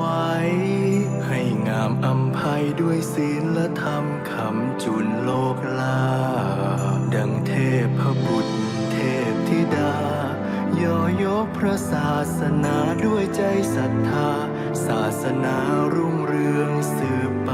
วัยให้งามอำภัยด้วยศีลและธรรมคำจุนโลกลา ดังเทพบุตรเทพธิดา ย่อยกพระศาสนาด้วยใจศรัทธา ศาสนารุ่งเรืองสืบไป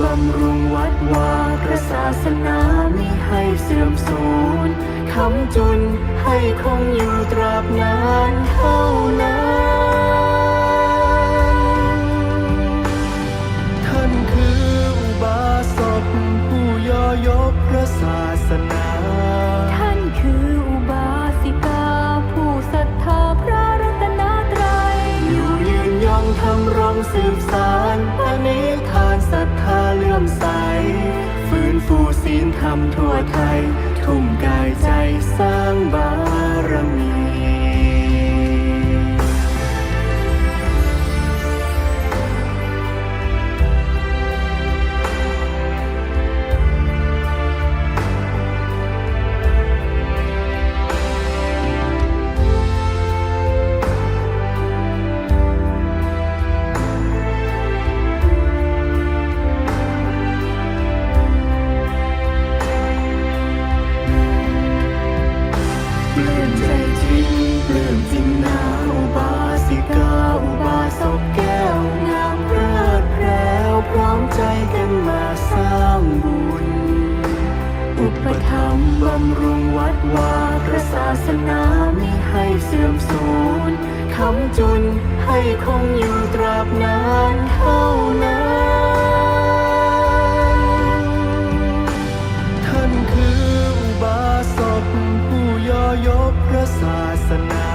บำรุงวัดวาพระศาสนามิให้เสื่อมสูญคำจุนให้คงอยู่ตราบนานเท่านั้นท่านคืออุบาสกผู้ย่อยกพระศาสนา ท่านคืออุบาสิกา ผู้ศรัทธาพระรัตนตรัยอยู่ยืนยงทำรงสืบสาร มใส ฟื้นฟูศีลธรรมทั่วไทย ทุ่มกายใจ ปลื้มจริงนะอุบาสิกาอุบาสกแก้วงามเพลิดเพล้วพร้อมใจกันมาสร้างบุญ อุปถัมภ์บำรุงวัดวาพระศาสนามิให้เสื่อมสูญคำจุนให้คงอยู่ตราบนานเท่านั้น พระศาสนา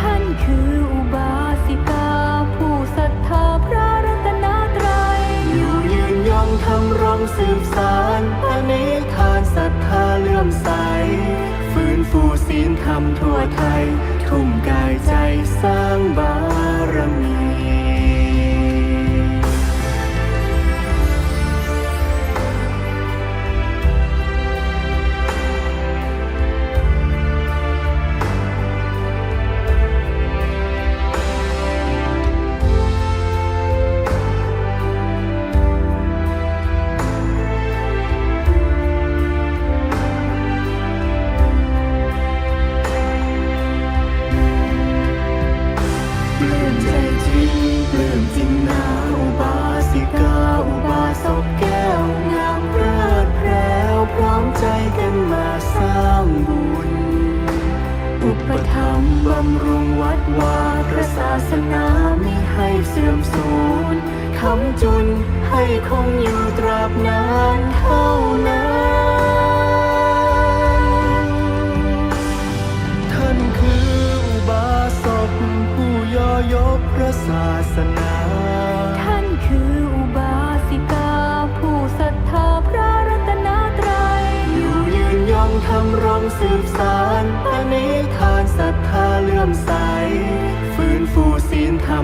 ท่านคืออุบาสิกา ผู้ศรัทธาพระรัตนตรัย อยู่ยืนยงทำรงสืบสารพระนิทานศรัทธาเลื่อมใส ฟื้นฟูศีลธรรมทั่วไทย ทุ่มกายใจสร้างบารมี บำรุงวัดวาพระศาสนามิให้เสื่อมสูญคำจุนให้คงอยู่ตราบนานเท่านั้นท่านคืออุบาสกผู้ย่อยกพระศาสนาท่านคืออุบาสิกาผู้ศรัทธาพระรัตนตรัยอยู่ยืนยงทำรงสืบสารพระนิทา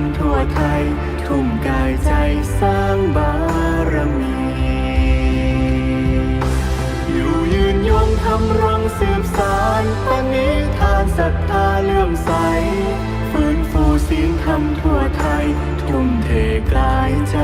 รทั่วไทย ทุ่มกายใจสร้างบารมี อยู่ยืนยงทำรังสืบสารปณิธานศรัทธาเลื่อมใส ฟื้นฟูสิ่งทำทั่วไทย ทุ่มเทกายใจ